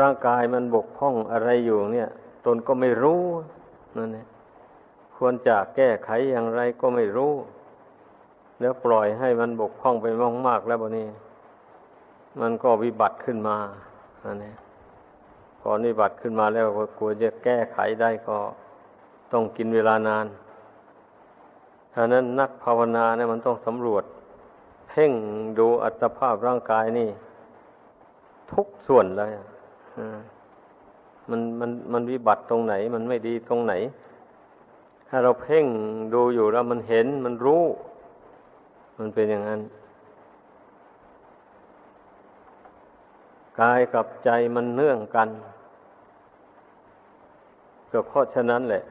ร่างกายมันบกพร่องอะไรอยู่เนี่ย ตนก็ไม่รู้นั่นเองควรจะแก้ไขอย่างไรก็ไม่รู้ แล้วปล่อยให้มันบกพร่องไปมากๆแล้วบนี้ มันก็วิบัติขึ้นมาอันนี้ก่อนวิบัติขึ้นมาแล้วก็กลัวจะแก้ไขได้ก็ต้องกินเวลานานฉะนั้นนักภาวนาเนี่ยมันต้องสำรวจ เพ่งดูอัตภาพร่างกายนี่ ทุกส่วนเลย มันมันมันวิบัติตรงไหน มันไม่ดีตรงไหน ถ้าเราเพ่งดูอยู่แล้วมันเห็นมันรู้ มันเป็นอย่างนั้นกายกับใจมันเนื่องกันก็เพราะฉะนั้นแหละ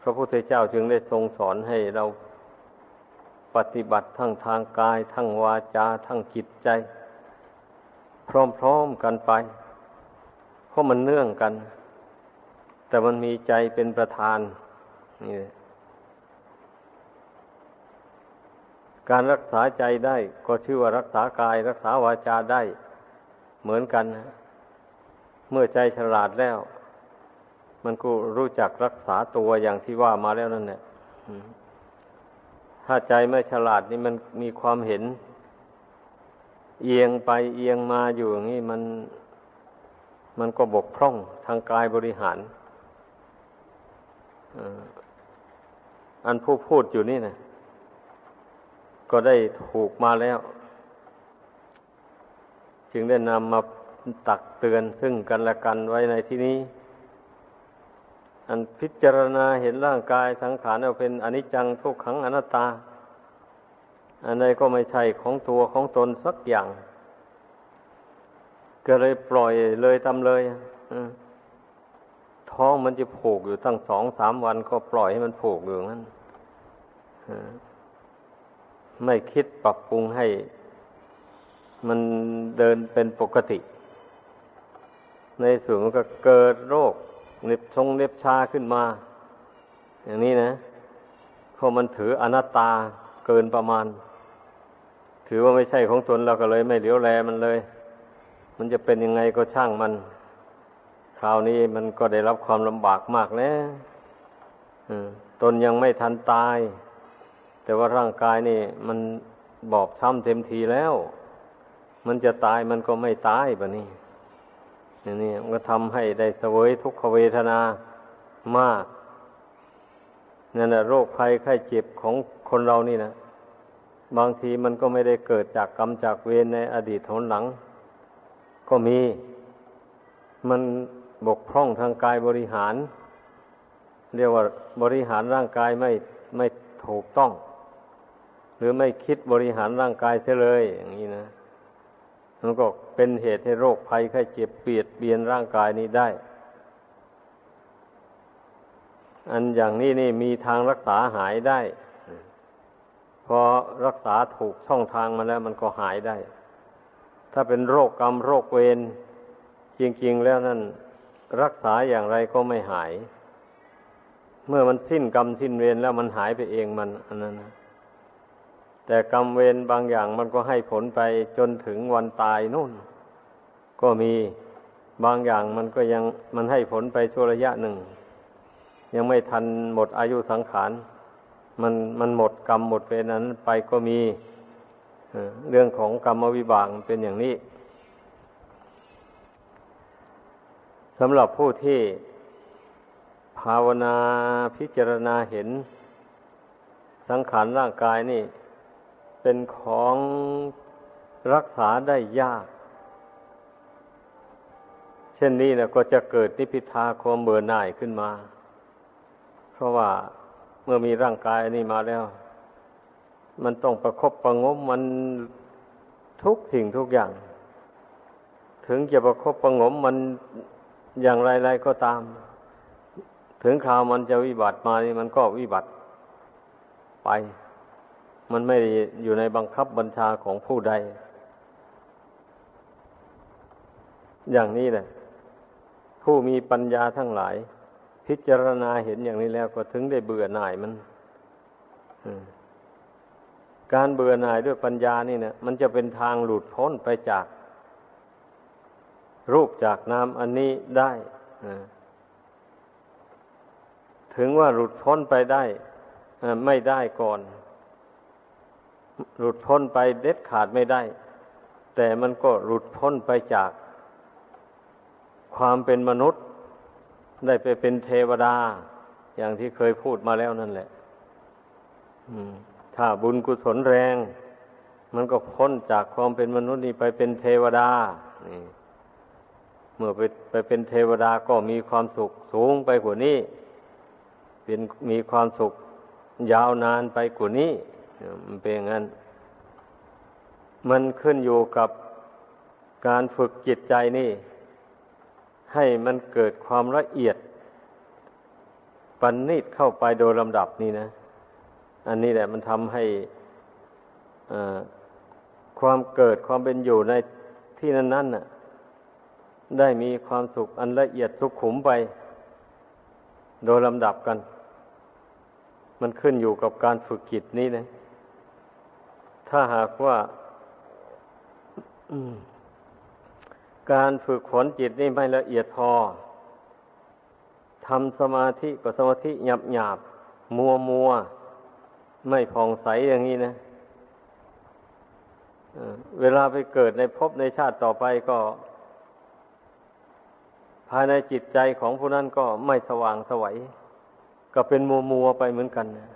พระพุทธเจ้าจึงได้ทรงสอนให้เราปฏิบัติทั้งทางกาย ทั้งวาจา ทั้งจิตใจ พร้อมๆกันไป เพราะมันเนื่องกัน แต่มันมีใจเป็นประธานนี่การรักษาใจได้ก็ชื่อว่ารักษากาย รักษาวาจาได้เหมือนกันนะเมื่อใจฉลาดแล้ว มันก็รู้จักรักษาตัวอย่างที่ว่ามาแล้วนั่นแหละถ้าใจไม่ฉลาดนี่มันมีความเห็น เอียงไปเอียงมาอยู่อย่างนี้มันมันก็บกพร่องทางกายบริหารอันผู้พูดอยู่นี่นะก็ได้ถูกมาแล้ว จึงได้นำมาตักเตือนซึ่งกันและกันไว้ในที่นี้ อันพิจารณาเห็นร่างกายสังขารว่าเป็นอนิจจังทุกขังอนัตตา อันใดก็ไม่ใช่ของตัวของตนสักอย่าง ก็เลยปล่อยเลยทำเลยท้องมันจะผูกอยู่ตั้งสองสามวันก็ปล่อยให้มันผูกอยู่นั้นไม่คิดปรับปรุงให้ มันเดินเป็นปกติ ในส่วนมันก็เกิดโรคเน็บชงเน็บชาขึ้นมา อย่างนี้นะเพราะมันถืออนัตตาเกินประมาณ ถือว่าไม่ใช่ของตนเราก็เลยไม่เหลียวแลมันเลย มันจะเป็นยังไงก็ช่างมัน คราวนี้มันก็ได้รับความลำบากมากแล้วตนยังไม่ทันตาย แต่ว่าร่างกายนี่ มันบอบช้ำเต็มทีแล้ว มันจะตายมันก็ไม่ตายบะนี่อย่างนี้มันก็ทำให้ได้เสวยทุกขเวทนามากนั่นแหละโรคภัยไข้เจ็บของคนเรานี่นะ บางทีมันก็ไม่ได้เกิดจากกรรมจากเวรในอดีตหนหลัง ก็มี มันบกพร่องทางกายบริหาร เรียกว่าบริหารร่างกายไม่ไม่ถูกต้อง หรือไม่คิดบริหารร่างกายเสียเลย อย่างนี้นะมันก็เป็นเหตุให้โรคภัยไข้เจ็บเปียดเบียนร่างกายนี้ได้ อันอย่างนี้นี่มีทางรักษาหายได้ พอรักษาถูกช่องทางมาแล้วมันก็หายได้ ถ้าเป็นโรคกรรมโรคเวรจริง ๆ แล้วนั่นรักษาอย่างไรก็ไม่หาย เมื่อมันสิ้นกรรมสิ้นเวรแล้วมันหายไปเองมันอันนั้นนะแต่กรรมเวรบางอย่างมันก็ให้ผลไปจนถึงวันตายนู่น ก็มีบางอย่างมันก็ยังมันให้ผลไปชั่วระยะหนึ่ง ยังไม่ทันหมดอายุสังขาร มันมันหมดกรรมหมดเวรนั้นไปก็มีเรื่องของกรรมวิบากเป็นอย่างนี้สำหรับผู้ที่ภาวนาพิจารณาเห็น สังขารร่างกายนี่ เป็นของรักษาได้ยาก เช่นนี้นะก็จะเกิดนิพิทาความเบื่อหน่ายขึ้นมา เพราะว่า เมื่อมีร่างกายนี้มาแล้ว มันต้องประครบประงมมันทุกสิ่งทุกอย่าง ถึงจะประครบประงมมันอย่างไรๆก็ตาม ถึงคราวมันจะวิบัติมานี่มันก็วิบัติไป มันไม่อยู่ในบังคับบัญชาของผู้ใด อย่างนี้แหละผู้มีปัญญาทั้งหลาย พิจารณาเห็นอย่างนี้แล้วก็ถึงได้เบื่อหน่ายมันการเบื่อหน่ายด้วยปัญญานี่เนะมันจะเป็นทางหลุดพ้นไปจาก รูปจากนามอันนี้ได้ถึงว่าหลุดพ้นไปได้ไม่ได้ก่อน หลุดพ้นไปเด็ดขาดไม่ได้ แต่มันก็หลุดพ้นไปจาก ความเป็นมนุษย์ ได้ไปเป็นเทวดา อย่างที่เคยพูดมาแล้วนั่นแหละถ้าบุญกุศลแรง มันก็พ้นจากความเป็นมนุษย์นี่ไปเป็นเทวดานี่เมื่อไปไปเป็นเทวดาก็มีความสุขสูงไปกว่านี้ เป็นมีความสุขยาวนานไปกว่านี้ มันเป็นอย่างนั้น มันขึ้นอยู่กับการฝึกจิตใจนี่ ให้มันเกิดความละเอียดปันนิดเข้าไปโดยลำดับนี่นะ อันนี้แหละมันทำให้ความเกิดความเป็นอยู่ในที่นั้นๆน่ะ ได้มีความสุขอันละเอียดสุขขุมไป โดยลำดับกัน มันขึ้นอยู่กับการฝึกจิตนี้นะ ถ้าหากว่า การฝึกฝนจิตนี่ไม่ละเอียดพอทำสมาธิก็สมาธิหยาบหยาบมัวมัวไม่ผ่องใสอย่างนี้นะเวลาไปเกิดในภพในชาติต่อไปก็ ภายในจิตใจของผู้นั้นก็ไม่สว่างสวัย ก็เป็นมัวมัวไปเหมือนกันนะ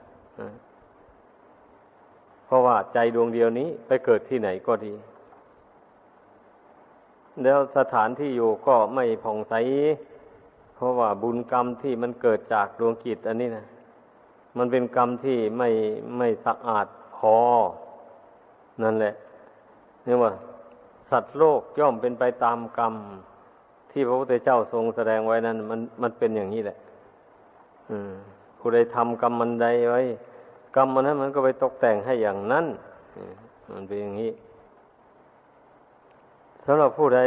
เพราะว่าใจดวงเดียวนี้ไปเกิดที่ไหนก็ดี แล้วสถานที่อยู่ก็ไม่ผ่องใส เพราะว่าบุญกรรมที่มันเกิดจากดวงจิตอันนี้นะมันเป็นกรรมที่ไม่ไม่สะอาดพอ นั่นแหละนี่ว่า สัตว์โลกย่อมเป็นไปตามกรรม ที่พระพุทธเจ้าทรงแสดงไว้นั้น มันมันเป็นอย่างนี้แหละ อืมผู้ใดทำกรรมมันใดไว้ กรรมมันนั้นมันก็ไปตกแต่งให้อย่างนั้นมันเป็นอย่างนี้ สำหรับผู้ใด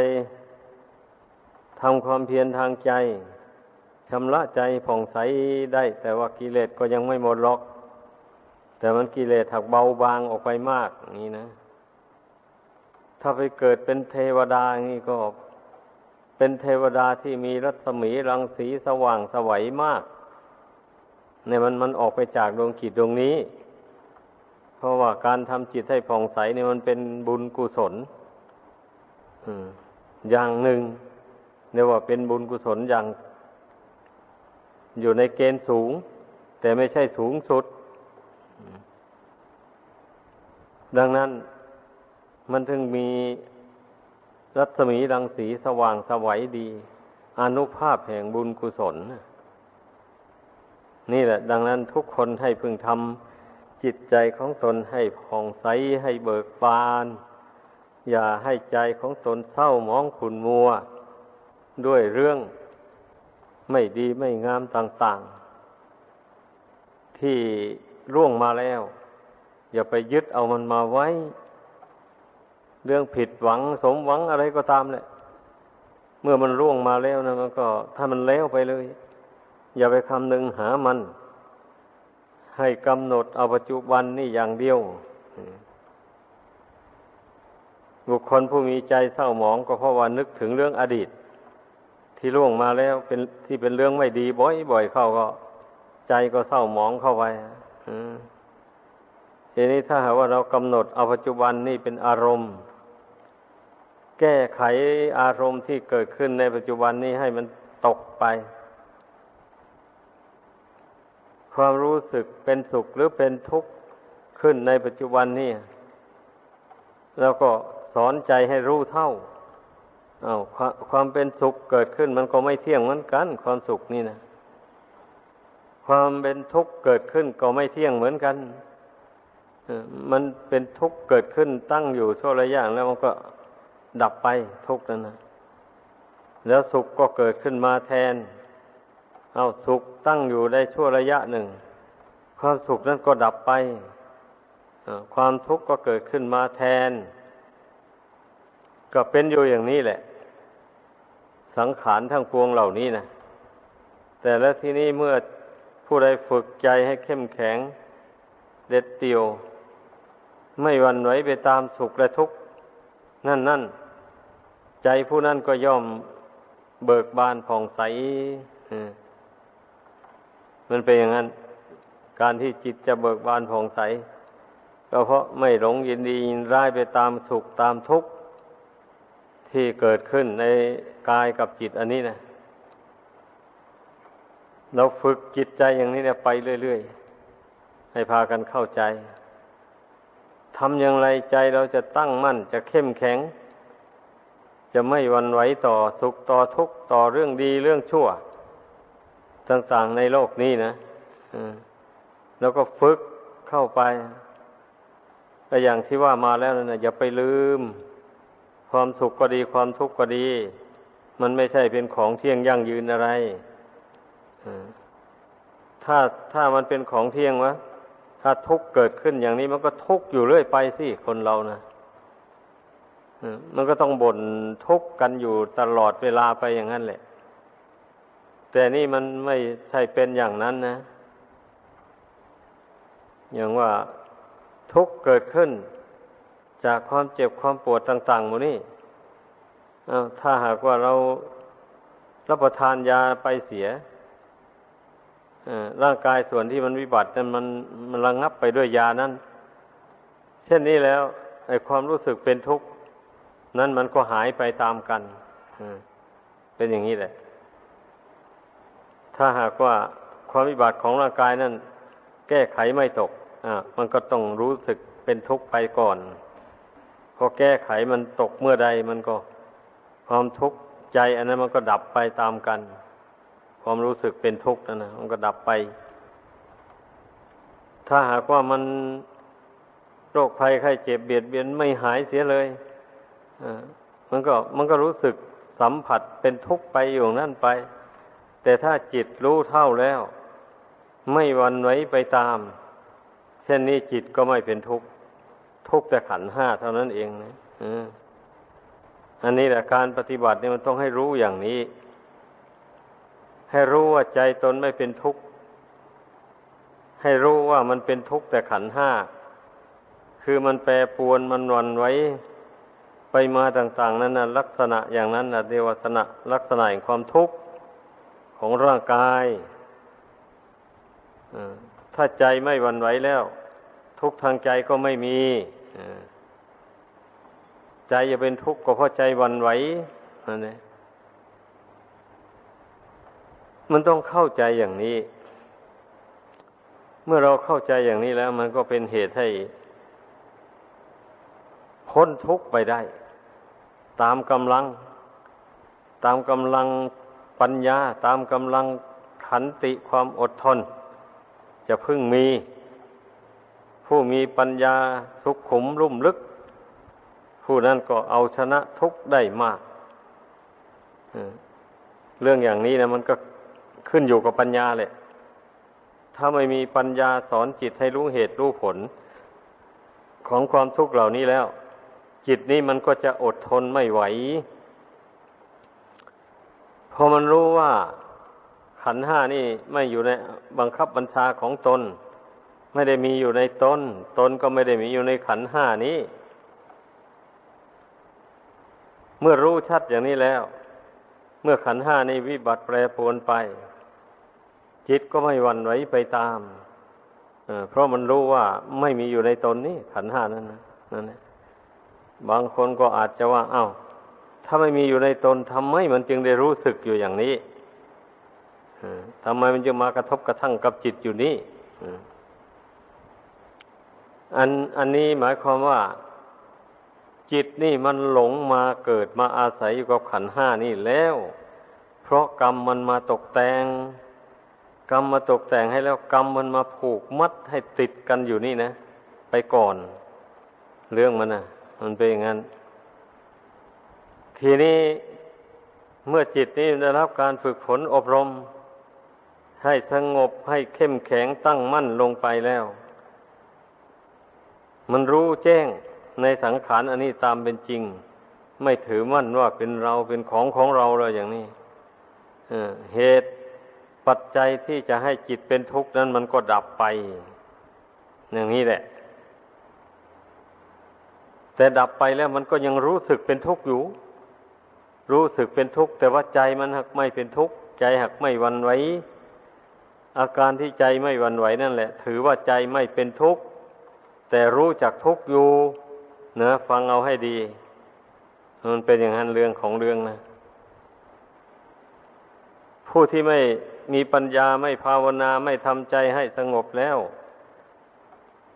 ทำความเพียรทางใจชำระใจผ่องใสได้ แต่ว่ากิเลสก็ยังไม่หมดหรอก แต่มันกิเลสถักเบาบางออกไปมากนี่นะ ถ้าไปเกิดเป็นเทวดาอย่างนี้ก็เป็นเทวดาที่มีรัศมีรังสีสว่างสวัยมากเนี่ยมันมันออกไปจากดวงจิตดวงนี้ เพราะว่าการทำจิตให้ผ่องใสเนี่ยมันเป็นบุญกุศล อย่างหนึ่งเรียกว่าเป็นบุญกุศลอย่างอยู่ในเกณฑ์สูง แต่ไม่ใช่สูงสุด ดังนั้นมันถึงมีรัศมีรังสีสว่างสวัยดี อนุภาพแห่งบุญกุศล นี่แหละ ดังนั้นทุกคนให้พึงทำจิตใจของตนให้ผ่องใสให้เบิกบาน อย่าให้ใจของตนเศร้ามองขุนมัว ด้วยเรื่องไม่ดีไม่งามต่าง ๆ ที่ร่วงมาแล้ว อย่าไปยึดเอามันมาไว้ เรื่องผิดหวังสมหวังอะไรก็ตามแหละเมื่อมันร่วงมาแล้วนะมันก็ ถ้ามันแล้วไปเลย อย่าไปคำนึงหามัน ให้กำหนดเอาปัจจุบันนี่อย่างเดียว บุคคลผู้มีใจเศร้าหมองก็เพราะว่านึกถึงเรื่องอดีต ที่ล่วงมาแล้วเป็นที่เป็นเรื่องไม่ดีบ่อยๆเข้าก็ ใจก็เศร้าหมองเข้าไปทีนี้ถ้าหากว่าเรากำหนดเอาปัจจุบันนี่เป็นอารมณ์ แก้ไขอารมณ์ที่เกิดขึ้นในปัจจุบันนี้ให้มันตกไป ความรู้สึกเป็นสุขหรือเป็นทุกข์ขึ้นในปัจจุบันนี้แล้วก็ สอนใจให้รู้เท่าอา้าวความเป็นสุขเกิดขึ้นมันก็ไม่เที่ยงเหมือนกัน ความสุขนี่นะความเป็นทุกข์เกิดขึ้นก็ไม่เที่ยงเหมือนกันมันเป็นทุกข์เกิดขึ้นตั้งอยู่ชั่วระยะแล้วมันก็ดับไปทุกข์นั้นนะแล้วสุขก็เกิดขึ้นมาแทน เอาสุขตั้งอยู่ได้ชั่วระยะหนึ่ง ความสุขนั้นก็ดับไปความทุกข์ก็เกิดขึ้นมาแทน ก็เป็นอยู่อย่างนี้แหละ สังขารทั้งพวงเหล่านี้นะแต่แล้วที่นี้เมื่อผู้ใดฝึกใจให้เข้มแข็ง เด็ดเตียว ไม่วันไหวไปตามสุขและทุกข์นั่นนั่นใจผู้นั้นก็ย่อมเบิกบานผ่องใสมันเป็นอย่างนั้น การที่จิตจะเบิกบานผ่องใส ก็เพราะไม่หลงยินดียินร้ายไปตามสุขตามทุกข์ ที่เกิดขึ้นในกายกับจิตอันนี้นะเราฝึกจิตใจอย่างนี้เนี่ยไปเรื่อยๆ ให้พากันเข้าใจทำอย่างไรใจเราจะตั้งมั่นจะเข้มแข็ง จะไม่วันไหวต่อสุขต่อทุกข์ต่อเรื่องดีเรื่องชั่ว ต่างๆในโลกนี้นะแล้วก็ฝึกเข้าไปแต่อย่างที่ว่ามาแล้วนะอย่าไปลืม ความสุขก็ดีความทุกข์ก็ดี มันไม่ใช่เป็นของเที่ยงยั่งยืนอะไรถ้าถ้ามันเป็นของเที่ยงวะถ้าทุกข์เกิดขึ้นอย่างนี้มันก็ทุกข์อยู่เรื่อยไปสิคนเรานะมันก็ต้องบ่นทุกข์กันอยู่ตลอดเวลาไปอย่างนั้นแหละ แต่นี่มันไม่ใช่เป็นอย่างนั้นนะ อย่างว่าทุกข์เกิดขึ้น จากความเจ็บความปวดต่างๆหมดนี่ถ้าหากว่าเรารับประทานยาไปเสียร่างกายส่วนที่มันวิบัตินั้นมันมันระงงับไปด้วยยานั้น เช่นนี้แล้วไอ้ความรู้สึกเป็นทุกข์นั้นมันก็หายไปตามกันเป็นอย่างนี้แหละ ถ้าหากว่าความวิบัติของร่างกายนั้น แก้ไขไม่ตก อ่า มันก็ต้องรู้สึกเป็นทุกข์ไปก่อน พอแก้ไขมันตกเมื่อใดมันก็ความทุกข์ใจ อันนั้นมันก็ดับไปตามกัน ความรู้สึกเป็นทุกข์นั่นนะมันก็ดับไป ถ้าหากว่ามันโรคภัยไข้เจ็บเบียดเบียนไม่หายเสียเลยมันก็มันก็รู้สึกสัมผัสเป็นทุกข์ไปอยู่นั่นไป แต่ถ้าจิตรู้เท่าแล้ว ไม่วันไว้ไปตาม เช่นนี้จิตก็ไม่เป็นทุกข์ ทุกแต่ขันห้าเท่านั้นเองนะอันนี้แหละการปฏิบัติเนี่ยมันต้องให้รู้อย่างนี้ ให้รู้ว่าใจตนไม่เป็นทุกข์ ให้รู้ว่ามันเป็นทุกข์แต่ขันห้า คือมันแปรปวนมันวันไว้ไปมาต่าง ๆ นั้นนะลักษณะอย่างนั้นนะเดวสนะลักษณะแห่งความทุกข์ของร่างกายถ้าใจไม่วันไหวแล้ว ทุกทางใจก็ไม่มีใจจะเป็นทุกข์ก็เพราะใจวันไหวนั่นเองมันต้องเข้าใจอย่างนี้ เมื่อเราเข้าใจอย่างนี้แล้ว มันก็เป็นเหตุให้ พ้นทุกข์ไปได้ ตามกำลัง ตามกำลังปัญญา ตามกำลังขันติความอดทน จะพึ่งมี ผู้มีปัญญาสุขขุมลุ่มลึก ผู้นั้นก็เอาชนะทุกได้มาก เรื่องอย่างนี้นะมันก็ขึ้นอยู่กับปัญญาเลยถ้าไม่มีปัญญาสอนจิตให้รู้เหตุรู้ผล ของความทุกข์เหล่านี้แล้ว จิตนี้มันก็จะอดทนไม่ไหว พอมันรู้ว่าขันห้านี่ไม่อยู่ในบังคับบัญชาของตน ไม่ได้มีอยู่ในตนตนก็ไม่ได้มีอยู่ในขันห้านี้ เมื่อรู้ชัดอย่างนี้แล้ว เมื่อขันห้านี้วิบัติแปรปรวนไป จิตก็ไม่หวั่นไหวไปตามเพราะมันรู้ว่าไม่มีอยู่ในตนนี่ขันห้านั้นนะนั่นแหละบางคนก็อาจจะว่าเอา้า ถ้าไม่มีอยู่ในตนทำไมมันจึงได้รู้สึกอยู่อย่างนี้ทำไมมันจึงมากระทบกระทั่งกับจิตอยู่นี่ อันอันนี้หมายความว่า จิตนี่มันหลงมาเกิดมาอาศัยอยู่กับขันห้านี่แล้ว เพราะกรรมมันมาตกแต่งกรรมมาตกแต่งให้แล้วกรรมมันมาผูกมัดให้ติดกันอยู่นี่นะ ไปก่อน เรื่องมันนะมันเป็นอย่างนั้น ทีนี้เมื่อจิตนี้ได้รับการฝึกฝนอบรม ให้สงบให้เข้มแข็งตั้งมั่นลงไปแล้ว มันรู้แจ้งในสังขารอันนี้ตามเป็นจริง ไม่ถือมั่นว่าเป็นเราเป็นของของเราเลยอย่างนี้เหตุปัจจัยที่จะให้จิตเป็นทุกข์นั้นมันก็ดับไป อย่างนี้แหละ แต่ดับไปแล้วมันก็ยังรู้สึกเป็นทุกข์อยู่ รู้สึกเป็นทุกข์แต่ว่าใจมันหักไม่เป็นทุกข์ใจหักไม่วันไหวอาการที่ใจไม่วันไหวนั่นแหละ ถือว่าใจไม่เป็นทุกข์ แต่รู้จักทุกอยู่เนะฟังเอาให้ดี มันเป็นอย่างนั้นเรื่องของเรื่องนะ ผู้ที่ไม่มีปัญญาไม่ภาวนาไม่ทำใจให้สงบแล้ว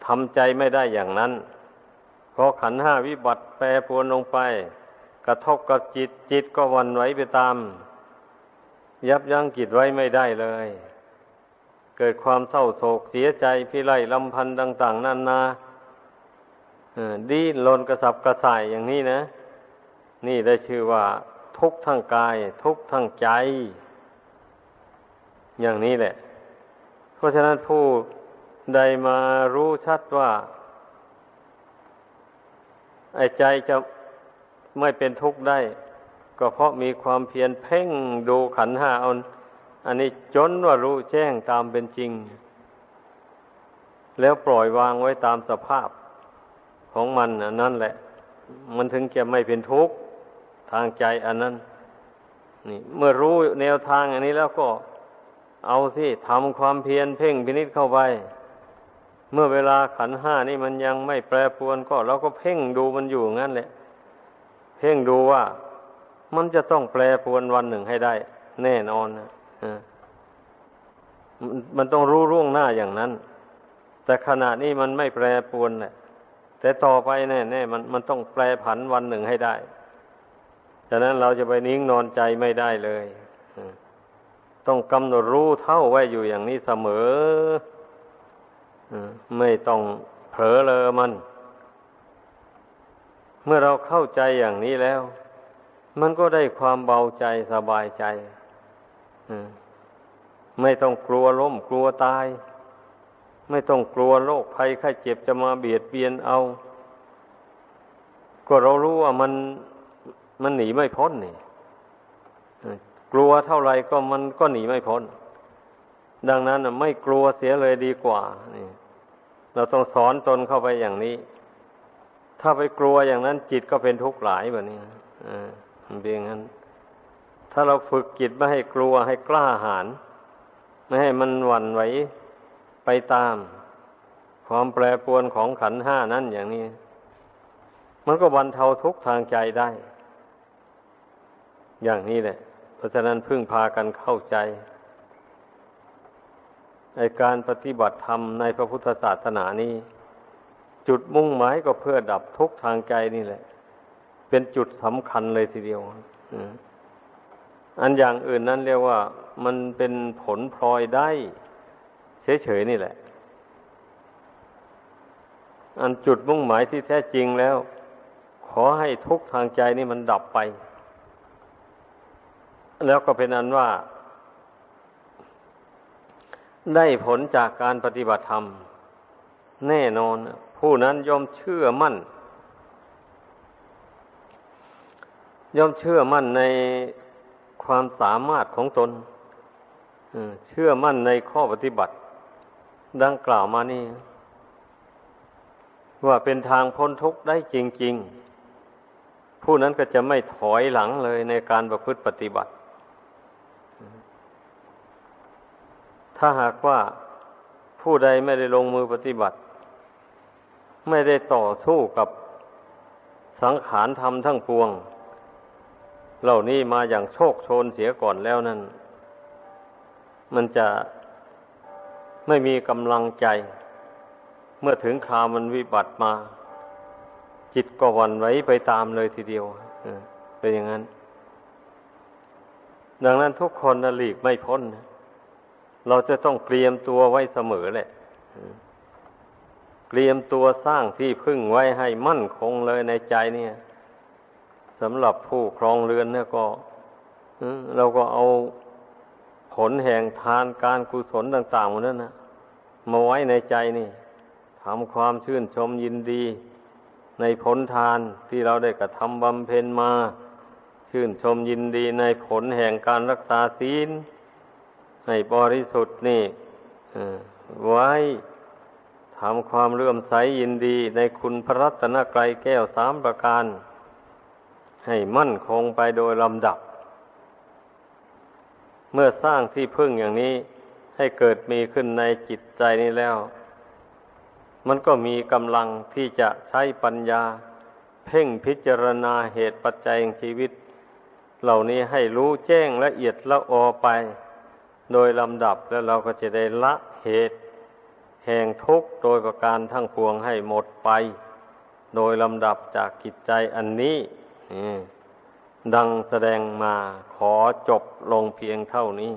ทำใจไม่ได้อย่างนั้นพอขันห้าวิบัติแปรปรวนลงไป กระทบกับจิตจิตก็วันไหวไปตาม ยับยั้งจิตไว้ไม่ได้เลย เกิดความเศร้าโศกเสียใจพิไรลำพันธ์ต่าง ๆนานา ดิ้นรนกระสับกระส่ายอย่างนี้นะ นี่ได้ชื่อว่า ทุกข์ทั้งกาย ทุกข์ทั้งใจ อย่างนี้แหละ เพราะฉะนั้นผู้ใดมารู้ชัดว่าไอ้ใจจะไม่เป็นทุกข์ได้ ก็เพราะมีความเพียรเพ่งดูขันห้าเอาอันนี้จนว่ารู้แจ้งตามเป็นจริง แล้วปล่อยวางไว้ตามสภาพ ของมันอันนั้นแหละ มันถึงจะไม่เป็นทุกข์ทางใจอันนั้น นี่ เมื่อรู้แนวทางอันนี้แล้วก็เอาสิทำความเพียรเพ่งพินิษเข้าไป เมื่อเวลาขันห้านี่มันยังไม่แปรปรวนก็เราก็เพ่งดูมันอยู่งั้นแหละ เพ่งดูว่ามันจะต้องแปรปรวนวันหนึ่งให้ได้ แน่นอนนะมันต้องรู้ร่วงหน้าอย่างนั้น แต่ขณะนี้มันไม่แปรปรวนแหละ แต่ต่อไปแน่แน่มันมันต้องแปรผันวันหนึ่งให้ได้ฉะนั้นเราจะไปนิ่งนอนใจไม่ได้เลย ต้องกำหนดรู้เท่าไว้อยู่อย่างนี้เสมอไม่ต้องเผลอเลอมัน เมื่อเราเข้าใจอย่างนี้แล้ว มันก็ได้ความเบาใจสบายใจไม่ต้องกลัวล้มกลัวตาย ไม่ต้องกลัวโรคภัยไข้เจ็บจะมาเบียดเบียนเอา ก็เรารู้ว่ามันมันหนีไม่พ้นนี่กลัวเท่าไรก็มันก็หนีไม่พ้น ดังนั้นไม่กลัวเสียเลยดีกว่านี่เราต้องสอนตนเข้าไปอย่างนี้ ถ้าไปกลัวอย่างนั้นจิตก็เป็นทุกข์หลายแบบนี้อ่าเป็นอย่างนั้น ถ้าเราฝึกจิตไม่ให้กลัวให้กล้าหาญไม่ให้มันหวั่นไหว ไปตาม ความแปรปรวนของขันห้านั้นอย่างนี้ มันก็บรรเทาทุกทางใจได้ อย่างนี้แหละ เพราะฉะนั้นพึ่งพากันเข้าใจในการปฏิบัติธรรมในพระพุทธศาสนานี้ จุดมุ่งหมายก็เพื่อดับทุกทางใจนี่แหละ เป็นจุดสำคัญเลยทีเดียวอันอย่างอื่นนั้นเรียกว่า มันเป็นผลพลอยได้ เฉยๆนี่แหละ อันจุดมุ่งหมายที่แท้จริงแล้ว ขอให้ทุกทางใจนี่มันดับไป แล้วก็เป็นอันว่า ได้ผลจากการปฏิบัติธรรม แน่นอน ผู้นั้นย่อมเชื่อมั่นย่อมเชื่อมั่นในความสามารถของตน เชื่อมั่นในข้อปฏิบัติ ดังกล่าวมานี่ ว่าเป็นทางพ้นทุกข์ได้จริง ๆ ผู้นั้นก็จะไม่ถอยหลังเลยในการประพฤติปฏิบัติ ถ้าหากว่าผู้ใดไม่ได้ลงมือปฏิบัติ ไม่ได้ต่อสู้กับสังขารธรรมทั้งปวง เหล่านี้มาอย่างโชคโชนเสียก่อนแล้วนั่นมันจะ ไม่มีกำลังใจ เมื่อถึงคราวมันวิบัติมา จิตก็วันไว้ไปตามเลยทีเดียวเป็นอย่างนั้น ดังนั้นทุกคนหลีกไม่พ้น เราจะต้องเตรียมตัวไว้เสมอแหละเตรียมตัวสร้างที่พึ่งไว้ให้มั่นคงเลยในใจเนี่ยสำหรับผู้ครองเรือนเนี่ยก็เราก็เอา ผลแห่งทานการกุศลต่างๆหมดนั้นนะมาไว้ในใจนี่ทำความชื่นชมยินดี ในผลทานที่เราได้กระทำบำเพ็ญมา ชื่นชมยินดีในผลแห่งการรักษาศีล ให้บริสุทธิ์นี่ไว้ทำความเลื่อมใสยินดีในคุณพระรัตนกรัยแก้วสามประการใให้มั่นคงไปโดยลำดับ เมื่อสร้างที่พึ่งอย่างนี้ให้เกิดมีขึ้นในจิตใจนี้แล้ว มันก็มีกำลังที่จะใช้ปัญญา เพ่งพิจารณาเหตุปัจจัยแห่งชีวิต เหล่านี้ให้รู้แจ้งละเอียดละออไป โดยลำดับแล้วเราก็จะได้ละเหตุ แห่งทุกข์โดยประการทั้งปวงให้หมดไป โดยลำดับจากกิจใจอันนี้ ดังแสดงมาขอจบลงเพียงเท่านี้